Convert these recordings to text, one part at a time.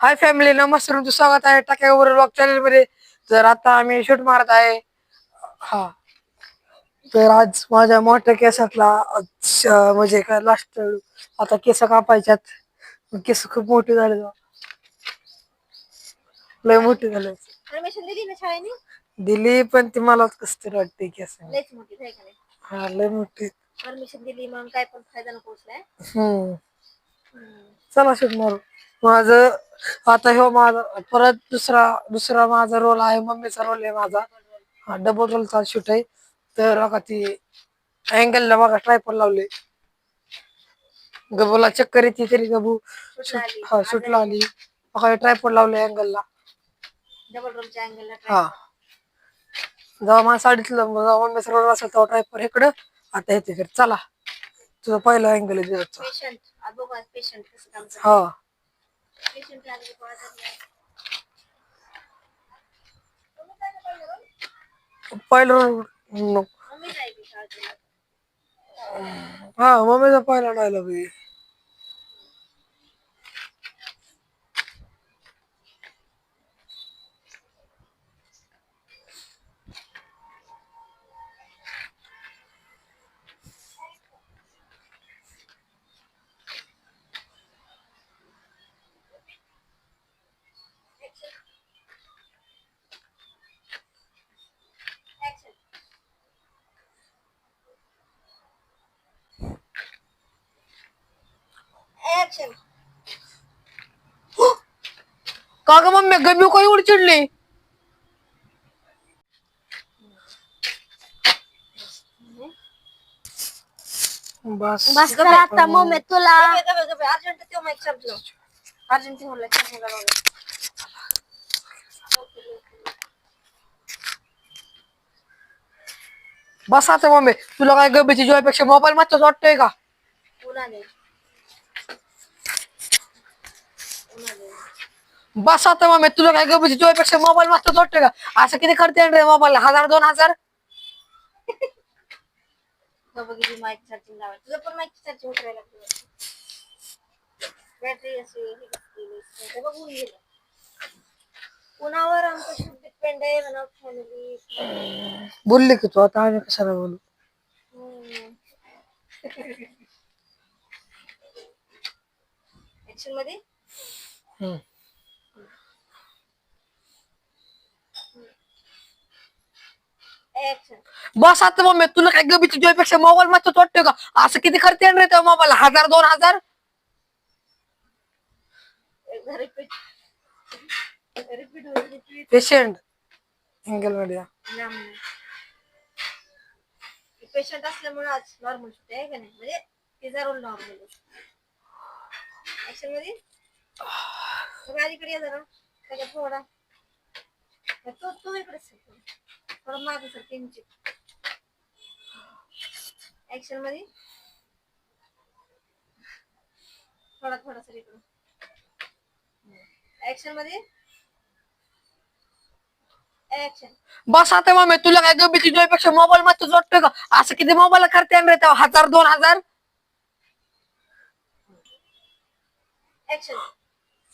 Hi family नमस्ते तुमचं स्वागत आहे टाक्यावर ब्लॉग चॅनलमध्ये. तर आता आम्ही शूट मारत आहे. हा. तर आज माझ्या मोठ्या केसातला म्हणजे काय लास्ट आता केस कापायच्यात. केस खूप मोठी झाले लय मोठी झाले. परमिशन दिली ना शाळेने? दिली पण ती मला कस तरी वाटते केस. लयच मोठी आहे का नाही? हा लय मोठी. परमिशन दिली मग काय पण फायदा नको हम्म. चला शूट मारू. माझं आता ह्यो माझा परत दुसरा दुसरा माझा रोल आहे मम्मीचा रोल आहे माझा. हा डबल रोलचा शूट आहे. तर बघा ती अँगलला बघा ट्रायपॉल लावले. गबूला चक्कर येते तरी गबू. आली. हा शूटला आली. बघा ट्रायपॉल लावले अँगलला डबल अँगलला हा. जेव्हा माझ्या साडीतलं जेव्हा मम्मीचा रोल असेल तेव्हा ट्रायपॉल इकडं. आता येते तर चला. तुझं पहिलं अँगल आहे हा पेशंट लागले गोळा झाले पहिलं हा मम्मीचा पहिला डायलॉग आहे ऍक्शन का ग मम्मी गबी काही एवढी चिडली बस। बस कर आता मम्मी तुला अर्जंट तेव्हा माहिती संपलं अर्जंट म्हणलं बस आता मम्मी। तुला काय गबीची जोयपेक्षा मोबाईल मागच्याच वाटतोय का उन्हाने बस आता मम्मी तुला काय गबीची जोयपेक्षा मोबाईल मागच्याच वाटतोय का? असं किती खर्च रे मोबाईल हजार दोन हजार? बघितली माईक चार्जिंग लावायचं. तुझं पण माईक चार्जिंग करायला बॅटरी बघून गेलं आमचं डिपेंड आहे म्हणा फॅमिली बोलली की तू आता आम्ही कशाला बोलू? ऍक्शनमध्ये? बस आता मम्मी तुला काय गबीची जोयपेक्षा मोबाईल मागच्याच वाटतोय का? असं किती खर्च रे त्या मोबाईल हजार दोन हजार? रिपीट रिपीट रिपीट पेशंट अँगलमध्ये पेशंट असल्यामुळे आज नॉर्मल आहे का नाही? म्हणजे तिचा रोल नॉर्मलमध्ये सगळं अलीकडे ये जरा. त्याच्यात थोडा तो तू इकडे सर थोडं मागे सर किंचित. ऍक्शनमध्ये. थोडा थोडा सर इकडे ऍक्शनमध्ये. बस आता मम्मी तुला काय गबीची जोयपेक्षा मोबाईल मागच्याच वाटतोय का? असं किती मोबाईल खर्च रे त्या हजार दोन हजार? ऍक्शन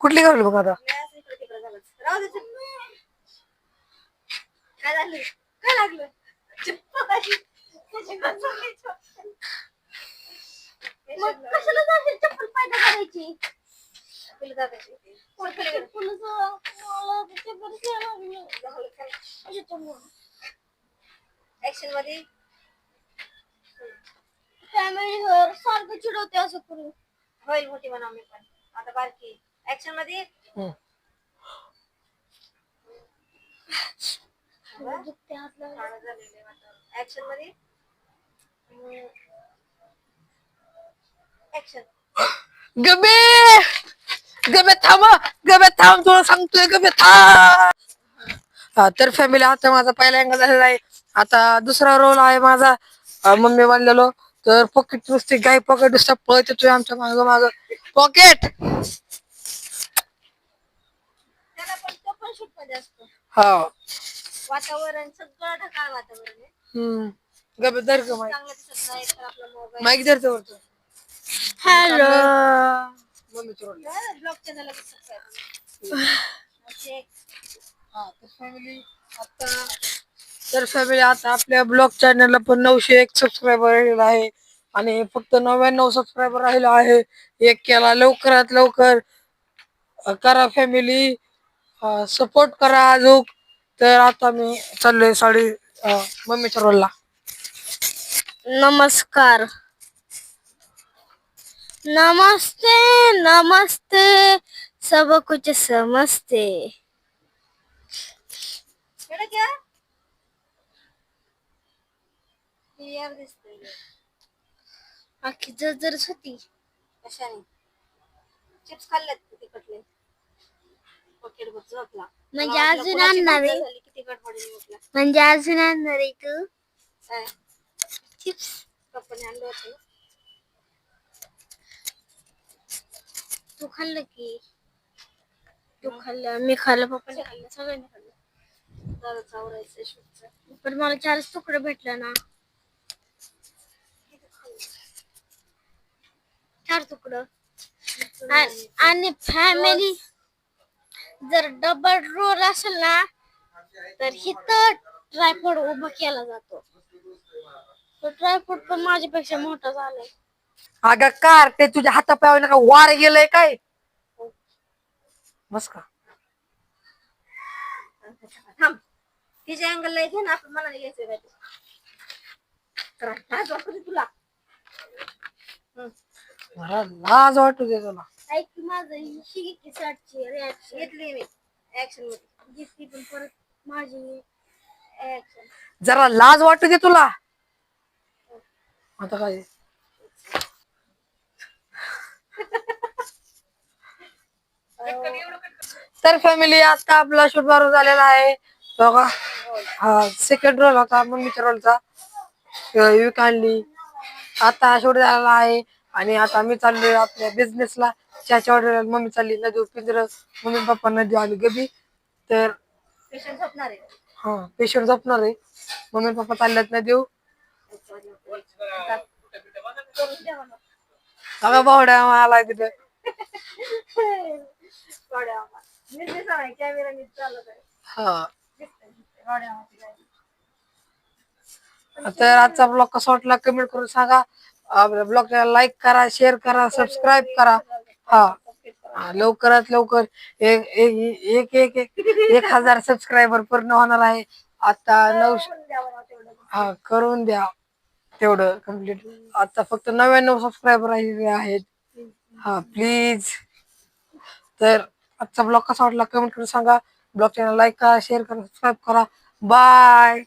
कुठली काढली बघ आता? ऍक्शनमध्ये फॅमिलीवर सारखं चिडवते असं करून. होईल मोठी म्हणा मी पण. आता बारकी ऍक्शनमध्ये हम्म. ऍक्शनमध्ये ऍक्शन गबे! गबे थांब गबे थांब तुला सांगतोय गबे थांब. तर फॅमिली आता माझा पहिला अँगल झालेला आहे. आता दुसरा रोल आहे माझा. अं, मम्मी बांधलेलो तर पॉकेट नुसते गाय पॉकेट नुसता पळत येतोय आमच्या माग माग पॉकेट त्याला पण तो पण शूटमध्ये असतो. हा. वातावरण सगळं ढकाळ वातावरण आहे. हम्म. गबे दर ग माईक. चांगलं दिसत नाही तर आपला मोबाईल माईक दर वरतो हॅलो. मम्मी ब्लॉग चॅनल हा तर फॅमिली आता तर फॅमिली आता आपल्या ब्लॉग चॅनलला पण नऊशे एक सबस्क्रायबर राहिलेला आहे. आणि फक्त नव्याण्णव सबस्क्रायबर राहिला आहे. एक केला लवकरात लवकर. करा फॅमिली सपोर्ट करा अजून तर आता मी चाललोय साडी अं, मम्मीच्या रोलला नमस्कार. नमस्ते नमस्ते. सब कुछ समजते अख्खी जरजरच होती कशाने? चिप्स खाल्लेत का झोपला. म्हणजे वाटलं अजून आणणार आहे? म्हणजे अजून आणणार आहे तू. काय? चिप्स. पप्पाने आणलं होतं. ना. तू खाल्लं की? तू खाल्लं. मी खाल्लं पप्पाने खाल्लं. सगळ्यांनी खाल्लं. दादा चावरायचं शूटचं. पण मला चारच तुकडे भेटलं ना. चार तुकडं. आणि फॅमिली जर डबल रोल असेल ना तर हिथं ट्रायपॉड उभा केला जातो. तो पण माझ्यापेक्षा मोठा झालाय. अगं कार ते तुझ्या हाता पायावर का वार गेलंय काय? बस का? थांब. तिच्या अँगलला घे ना आपण मला नाही घ्यायचं वाटते तुला. मला लाज वाटू दे तुला. ऐक की माझं ही शिकी शर्टची रिॲक्शन घेतली मी. ऍक्शनमध्ये. दिसली पण परत माझी ऍक्शन जरा लाज वाटू दे तुला. आता काय? तर फॅमिली आता आपला शूट मारून झालेला आहे. बघा. हा सेकंड रोल होता मम्मीच्या रोलचा विक आणली आता शूट झालेला आहे. आणि आता मी चाललोय आपल्या बिझनेसला चहाच्या ऑर्डर मम्मी चालली नदी पिंजर मम्मी पप्पा नदी आली गबी तर पेशंट झोपणार आहे. हा पेशंट झोपणार आहे. मम्मी पप्पा चालल्यात ना देऊ. करून द्या मला. अगं बावड्या आलाय तिथे कॅमेरा नीट चालत आहे. हा. तर आजचा ब्लॉग कसा वाटला कमेंट करून सांगा. ब्लॉगला लाईक करा शेअर करा सबस्क्राईब करा. हा. हा, लवकरात लवकर एक एक एक एक एक एक हजार सबस्क्रायबर पूर्ण होणार आहे. आता नऊशे द्या हा करून द्या तेवढं कंप्लीट आता फक्त नव्याण्णव सबस्क्रायबर आहेत. हा प्लीज तर आजचा ब्लॉग कसा वाटला कमेंट करून सांगा. ब्लॉग चॅनल लाईक करा शेअर करा सबस्क्राईब करा. बाय